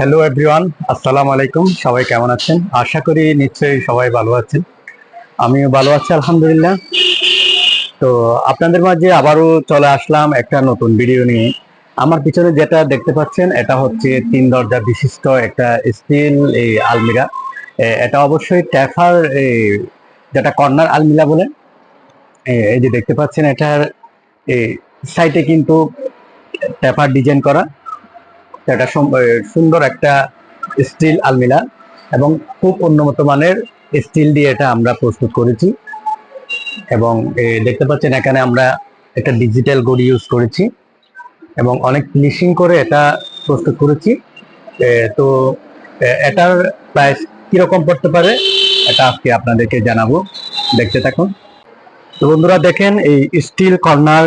Hello everyone আসসালামু আলাইকুম সবাই কেমন আছেন? আশা করি নিশ্চয়ই সবাই ভালো আছেন। আমিও ভালো আছি আলহামদুলিল্লাহ। তো আপনাদের মাঝে আবারও চলে আসলাম একটা নতুন ভিডিও নিয়ে। আমার পিছনে যেটা দেখতে পাচ্ছেন এটা হচ্ছে তিন দরজা বিশিষ্ট একটা স্টিল এই আলমিরা। এটা অবশ্যই ট্যাফার এই, যেটা কর্নার আলমিরা বলে। এই যে দেখতে পাচ্ছেন এটার এই সাইটে কিন্তু ট্যাফার ডিজাইন করা। এটা সুন্দর একটা স্টিল আলমিরা এবং খুব উন্নত মানের স্টিল দিয়ে এটা আমরা প্রস্তুত করেছি। এবং দেখতে পাচ্ছেন এখানে আমরা একটা ডিজিটাল গড়ি ইউজ করেছি এবং অনেক ফিনিশিং করে এটা প্রস্তুত করেছি। তো এটার প্রাইস কীরকম পড়তে পারে এটা আজকে আপনাদেরকে জানাব। দেখতে থাকুন। তো বন্ধুরা দেখেন এই স্টিল কর্নার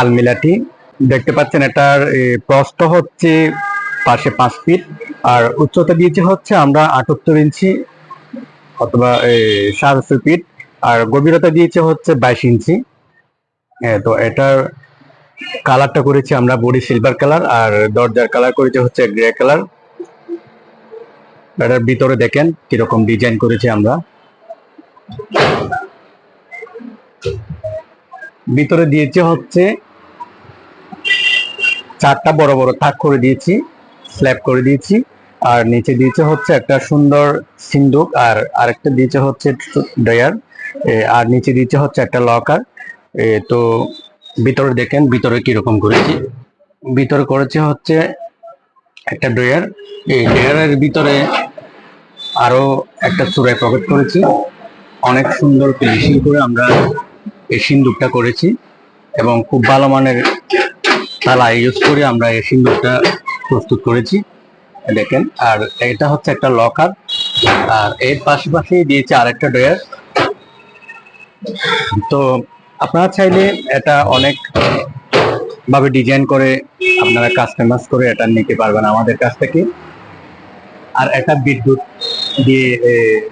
আলমিলাটি দেখতে পাচ্ছেন এটার প্রস্থ হচ্ছে পাশে পাঁচ ফিট আর উচ্চতা দিয়েছে হচ্ছে আমরা আটাত্তর ইঞ্চি অথবা ছয় ফিট আর গভীরতা দিয়েছে হচ্ছে বাইশ ইঞ্চি। এ, তো এটার কালারটা করেছি আমরা বডি সিলভার কালার আর দরজার কালার করেছে হচ্ছে গ্রে কালার। এটার ভিতরে দেখেন কীরকম ডিজাইন করেছি আমরা। ভিতরে দিয়েছে হচ্ছে চারটা বড় বড় থাক করে দিয়েছি স্ল্যাব করে দিয়েছি। আর নিচে দিয়েছে হচ্ছে একটা সুন্দর সিন্দুক, আর আরেকটা দিয়েছে হচ্ছে ড্রয়ার। আর নিচে দিয়েছে হচ্ছে একটা লকার। তো ভিতরে দেখেন, ভিতরে কীরকম করেছি। ভিতরে করেছে হচ্ছে একটা ড্রয়ার। এই ড্রয়ারের ভিতরে আরও একটা চূড়ায় পকেট করেছি। অনেক সুন্দর ফিনিশিং করে আমরা এই সিন্দুকটা করেছি এবং খুব ভালো মানের তালা ইউজ করে আমরা এই সিন্দুকটা প্রস্তুত করেছি, দেখেন। আর এটা হচ্ছে একটা লকার আর এর পাশাপাশি দিয়েছে আরেকটা ড্রয়ার তো আপনারা চাইলে এটা অনেক ভাবে ডিজাইন করে আপনারা কাস্টমাইজ করে এটা নিতে পারবেন আমাদের কাছ থেকে। আর একটা বিদ্যুৎ দিয়ে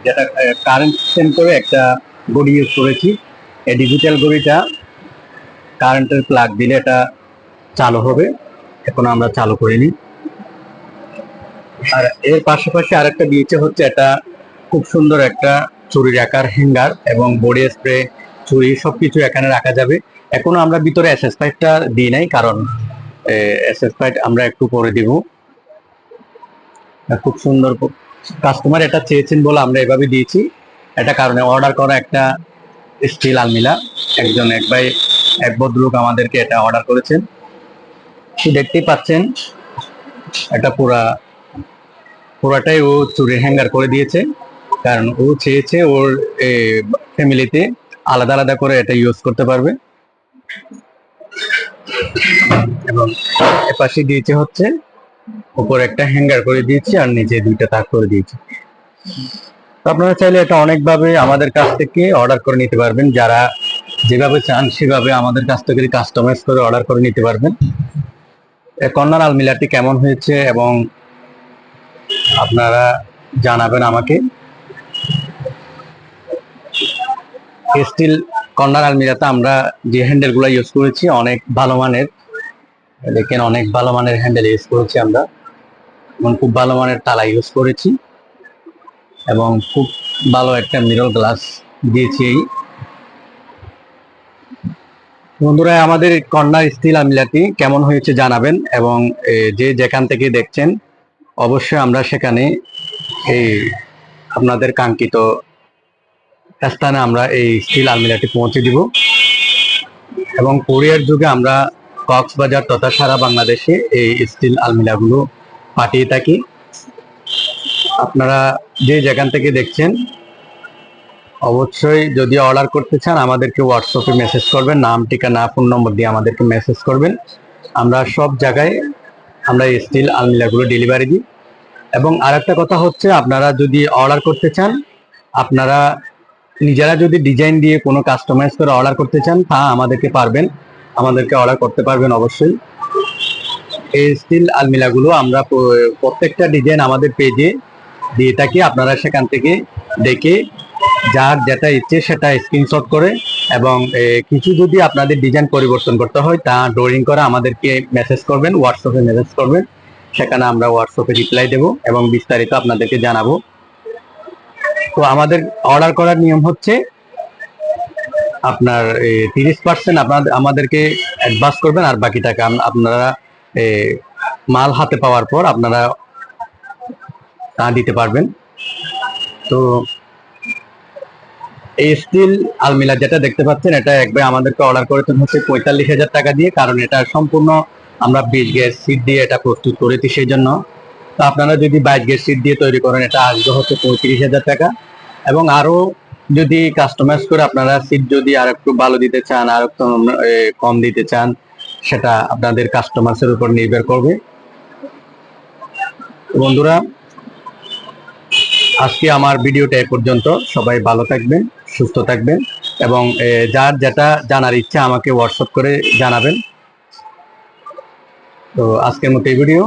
যেটা কারেন্ট সেন্ড করে একটা গড়ি ইউজ করেছি। এই ডিজিটাল গড়িটা কারেন্টের প্লাগ দিলে এটা চালু হবে। এখন আমরা চালু করিনি। আর এর পাশাপাশি আরেকটা দিয়েছে হচ্ছে এটা খুব সুন্দর একটা চুরির আকার হ্যাঙ্গার এবং বডি স্প্রে, চুরি সবকিছু এখানে রাখা যাবে। এখনও আমরা ভিতরে এসএস পাইপটা দিই নাই, কারণ এসএস পাইপ আমরা একটু পরে দিব। খুব সুন্দর কাস্টমার এটা চেয়েছেন বলে আমরা এভাবে দিয়েছি। এটা কারণে অর্ডার করা একটা স্টিল আলমিলা একজন এক ভাই, এক ভদ্রলোক আমাদেরকে এটা অর্ডার করেছেন। দেখতেই পাচ্ছেন এটা পুরা, পুরাটাই ও চুরি হ্যাঙ্গার করে দিয়েছে। কারণ ও চেয়েছে ওর ফ্যামিলিতে আলাদা আলাদা করে এটা ইউজ করতে পারবে। এবং এপাশে দিয়েছে হচ্ছে, উপরে একটা হ্যাঙ্গার করে দিয়েছি আর নিচে দুইটা তাক করে দিয়েছি। তো আপনারা চাইলে এটা অনেকভাবে আমাদের কাছ থেকে অর্ডার করে নিতে পারবেন। যারা যেভাবে চান সেভাবে আমাদের কাছ থেকে কাস্টমাইজ করে অর্ডার করে নিতে পারবেন। কর্নার আলমিলাটি কেমন হয়েছে এবং আপনারা জানাবেন আমাকে? স্টিল কর্নার আলমিরাতে আমরা যে হ্যান্ডেলগুলো ইউজ করেছি, অনেক ভালো মানের। দেখেন, অনেক ভালো মানের হ্যান্ডেল ইউজ করেছি আমরা। এবং খুব ভালো মানের তালা ইউজ করেছি। এবং খুব ভালো একটা মিরর গ্লাস দিয়েছি এই বন্ধুরা, আমাদের কর্নার স্টিল আমিলাটি কেমন হয়েছে জানাবেন এবং যে যেখান থেকে দেখছেন, অবশ্যই আমরা সেখানে এই আপনাদের কাঙ্ক্ষিত স্থানে আমরা এই স্টিল আলমিরাটি পৌঁছে দিব। এবং কোরিয়ার যুগে আমরা কক্সবাজার তথা সারা বাংলাদেশে এই স্টিল আলমিরাগুলো পাঠিয়ে থাকি। আপনারা যে যেখান থেকে দেখছেন অবশ্যই যদি অর্ডার করতে চান, আমাদেরকে হোয়াটসঅ্যাপে মেসেজ করবেন। নাম, ঠিকানা ফোন নম্বর দিয়ে আমাদেরকে মেসেজ করবেন। আমরা সব জায়গায় আমরা এই স্টিল আলমিরাগুলো ডেলিভারি দিই। এবং আর একটা কথা হচ্ছে, আপনারা যদি অর্ডার করতে চান, আপনারা নিজেরা যদি ডিজাইন দিয়ে কোনো কাস্টমাইজ করে অর্ডার করতে চান, তা আমাদেরকে পারবেন। আমাদেরকে অর্ডার করতে পারবেন অবশ্যই। এই স্টিল আলমিরাগুলো আমরা প্রত্যেকটা ডিজাইন আমাদের পেজে দিয়ে থাকি। আপনারা সেখান থেকে দেখে যার যেটা ইচ্ছে সেটা স্ক্রিনশট করে এবং কিছু যদি আপনাদের ডিজাইন পরিবর্তন করতে হয়, তা ড্রয়িং করে আমাদেরকে মেসেজ করবেন হোয়াটসঅ্যাপে মেসেজ করবেন। সেখানে আমরা হোয়াটসঅ্যাপে রিপ্লাই দেব এবং বিস্তারিত আপনাদেরকে জানাব। তো আমাদের অর্ডার করার নিয়ম হচ্ছে, আপনার তিরিশ পার্সেন্ট আপনাদের আমাদেরকে অ্যাডভান্স করবেন আর বাকি টাকা আপনারা মাল হাতে পাওয়ার পর আপনারা তা দিতে পারবেন। তো এই স্টিল আলমিরা যেটা দেখতে পাচ্ছেন, এটা একবার আমাদেরকে অর্ডার করেছেন হচ্ছে পঁয়তাল্লিশ হাজার টাকা দিয়ে, কারণ এটা সম্পূর্ণ আমরা বিশ গ্যাস সিট দিয়ে এটা প্রস্তুত করেছি সেই জন্য তো আপনারা যদি বাইশ গ্যাস সিট দিয়ে তৈরি করেন, এটা আসবে হচ্ছে পঁয়ত্রিশ হাজার টাকা। এবং আরও যদি কাস্টমাইজ করে আপনারা সিট যদি আর একটু ভালো দিতে চান আর একটু কম দিতে চান, সেটা আপনাদের কাস্টমার্সের উপর নির্ভর করবে। বন্ধুরা আজকে আমার ভিডিওটা এ পর্যন্ত। সবাই ভালো থাকবেন, সুস্থ থাকবেন এবং যার যেটা জানার ইচ্ছা আমাকে হোয়াটসঅ্যাপ করে জানাবেন। তো আজকের মতো এই ভিডিও।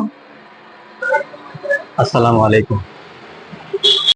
আসসালামু আলাইকুম।